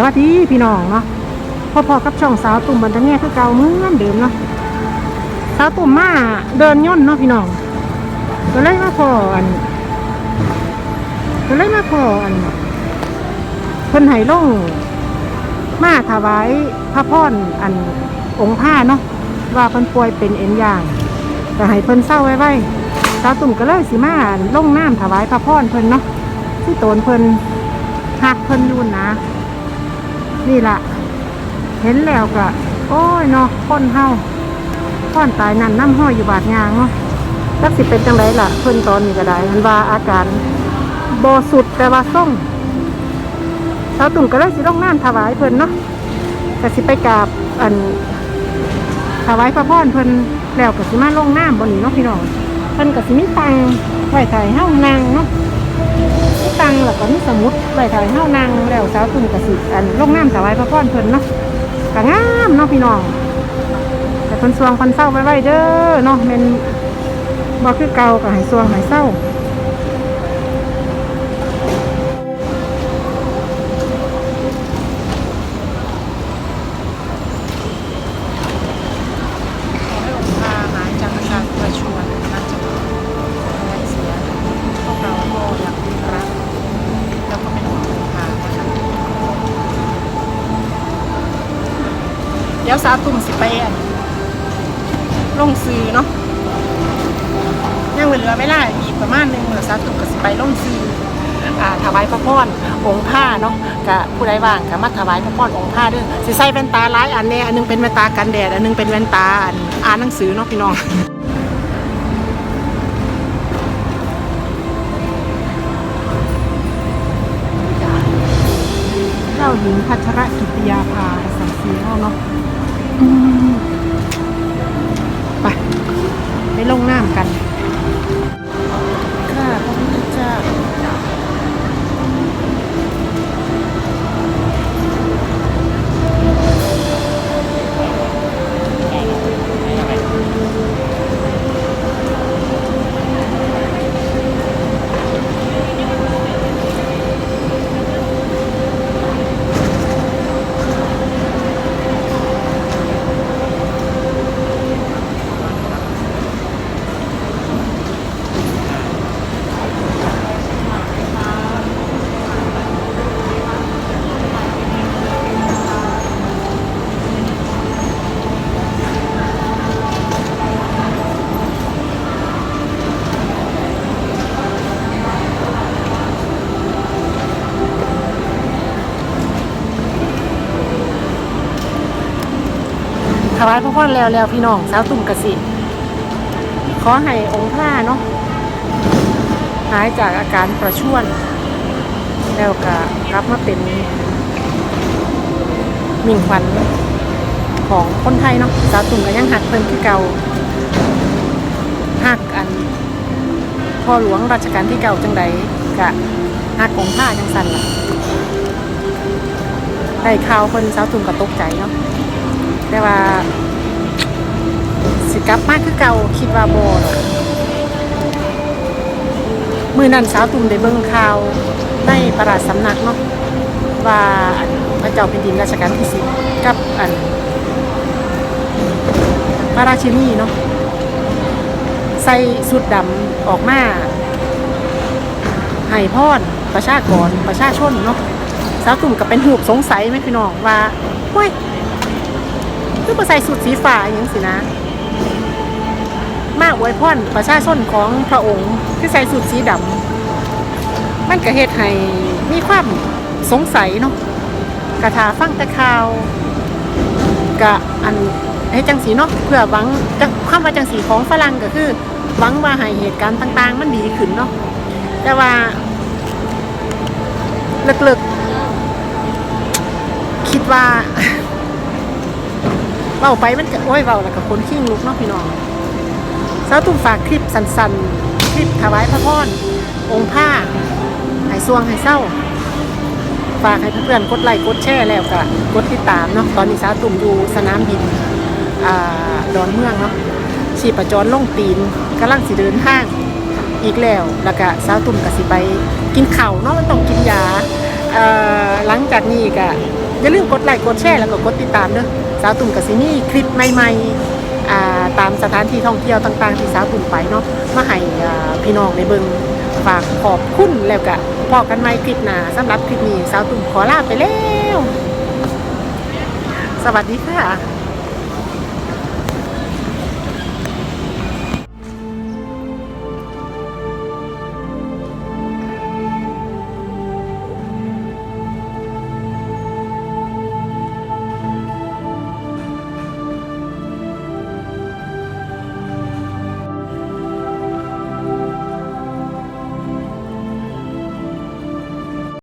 สวัสดีพี่น้องเนาะพอๆกับช่องสาวตุ่มบันทิงแง่คือเก่าเหมือนเดิมเนาะสาวตุ่มมาเดินย่นเนาะพี่น้องก็เลยมาพออันก็เลยมาพออันเพิ่นให้ลงมาถวายพระพรอันองค์ผ้าเนาะว่าเพิ่นป่วยเป็นเอ็นย่างก็ให้เพิ่นเศร้าไว้ไว้สาวตุ่มก็เลยสิมาลงน้ำถวายพระพรเพิ่นเนาะที่โตนเพิ่นหักเพิ่นยุ่นนะ นี่ละเห็นแล้วก็โอ้ยเนาะคนเฮาค้อนตายนั่นน้ำห้อยอยู่บาดยางเนาะจักสิเป็นจังไรล่ะเพิ่นตอนนี้ก็ได้มันว่าอาการโบสุดแต่ว่าส่งสาวตุ่มก็เลยสิลงน้ำถวายเพิ่นเนาะก็สิไปกราบอันถวายพระพรเพิ่นแล้วก็สิมาลงน้ำบนนี้เนาะพี่น้องเพิ่นก็สิมีตังไว้ถ่ายเฮานางเนาะ มีตังแล้วก็มีสมุดใบถ่ายเฮานางแล้วสาวตุ่นกระสิอันลงน้ำสาวไว้พระพรเพิ่นเนาะกะงามเนาะพี่น้อง แต่เพิ่นสวงเพิ่นเศร้าไว้ไว้เด้อเนาะแม่นบ่คือเก่าก็ให้สวงให้เศร้า ดี๋ยวสาตุ่มสิไปอันลงซื้อเนาะยังเหลือเวลาอีกประมาณหนึ่งเดี๋ยวสาตุ่มก็สิไปลงซื้ออ่าถวายพระพรองค์ผ้าเนาะกะผู้ใดว่างก็มาถวายพระพรองค์ผ้าด้วยสิใส่แว่นตาหลายอันเนี่ยอันหนึงเป็นแว่นตากันแดดอันหนึงเป็นแว่นตาอันอ่านหนังสือเนาะพี่น้องเจ้าหญิงพัชรกิติยาภาสังสีเนาะ ไปไปลงน้ำกัน ถวายพระพรแล้วแล้วพี่น้องสาวตุ่มกสิขอให้องค์พระเนาะหายจากอาการประชวน แล้วก็กลับมาเป็นมิ่งขวัญของคนไทยเนาะสาวตุ่มก็ยังหักเพิ่นคือเก่าหักอันพ่อหลวงรัชกาลที่เก่าจังใดกะหักองค์พระจังสันล่ะได้ข่าวเพิ่นสาวตุ่มก็ตกใจเนาะ แต่ว่า สิกลับมากคือเก่าคิดว่าบ่หรอกมือนั้นสาวตุ่มได้เบิ่งข่าวในประหลาดสำนักเนาะว่าอันพระเจ้าแผ่นดินรัชกาลที่สิบกับอันพระราชินีเนาะใส่สุดดำออกมาให้พรประชากรประชาชนเนาะสาวตุ่มก็เป็นหูบสงสัยไหมพี่น้องว่าเฮ้ย คือมาใส่สูทสีฟ้าอย่างสินะ มากอวยพรประชาชนของพระองค์ที่ใส่สูทสีดำมันก็เหตุให้มีความสงสัยเนาะกระทาฟังต่ข่าวกะอันให้จังสีเนาะเพื่อหวังจังความว่าจังสีของฝรั่งก็คือหวังว่าให้เหตุการณ์ต่าง ๆ มันดีขึ้นเนาะแต่ว่าลึกๆคิดว่า เบาไปมันก็โอ้ยเบาแล้วกับคนขิ้งลุกเนาะพี่น้องสาวตุ้มฝากคลิปสันๆ คลิปถวายพระพรองค์ผ้าหายซวงหายเศร้า ฝากให้เพื่อนๆกดไลค์กดแชร์แล้วก็กดติดตามเนาะตอนนี้สาวตุ่มอยู่สนามบินอ่าดอนเมืองเนาะชีพจรล่งตีนกำลังสิเดินทางอีกแล้วแล้วก็สาวตุ่มก็สิไปกินข้าเนาะมันต้องกินยาอ่อหลังจากนี้ก็อย่าลืมกดไลค์กดแชร์แล้วก็กดติดตามเด้อ สาวตุ่มกับซินี่คลิปใหม่ๆตามสถานที่ท่องเที่ยวต่างๆ ที่สาวตุ่มไปเนาะมาให้พี่น้องในเบิงฝากขอบคุณแล้วก็พอกันใหม่คลิปหน้าสำหรับคลิปนี้สาวตุ่มขอลาไปแล้ว สวัสดีค่ะ